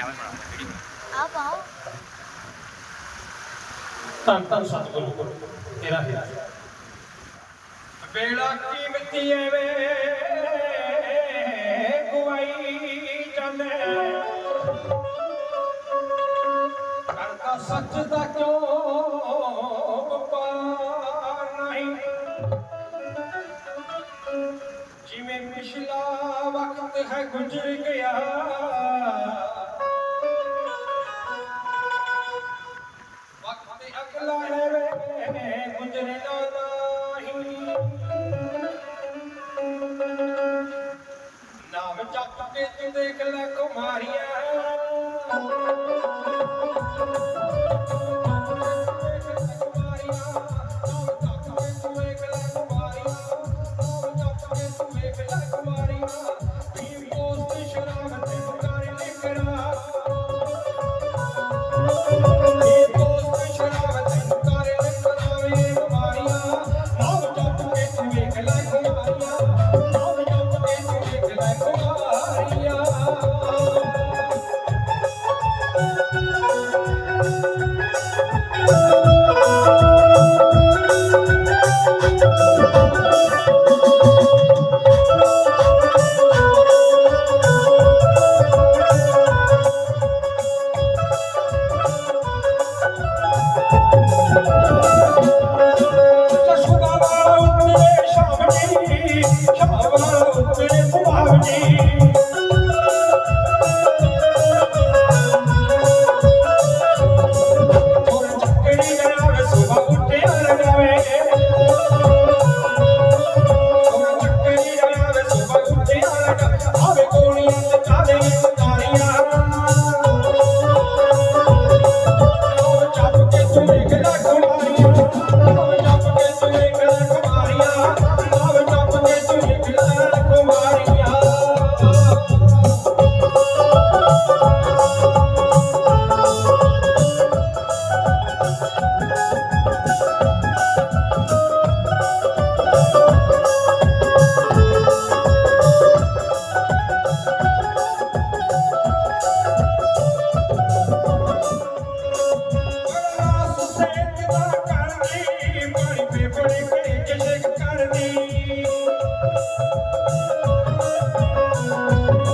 ਜਾਵੇ ਬਣਾ ਆ ਪਾਓ ਤਨ ਤਨ ਸਤਿਗੁਰੂ ਤੇਰਾ ਹੈ ਵੇਲਾ ਕੀਮਤੀ ਐਵੇਂ ਗੁਆਈ ਜਾਂਦੇ ਕਰਦਾ ਸੱਚ ਦਾ ਕਿਉਂ ਵਪਾਰ ਨਹੀਂ। ਜਿਵੇਂ ਪਿਛਲਾ ਵਕਤ ਹੈ ਗੁਜ਼ਰ ਗਿਆ। ਵਿੱਚ ਦੇਖ ਲੈ ਕੁਮਾਰੀਆਂ।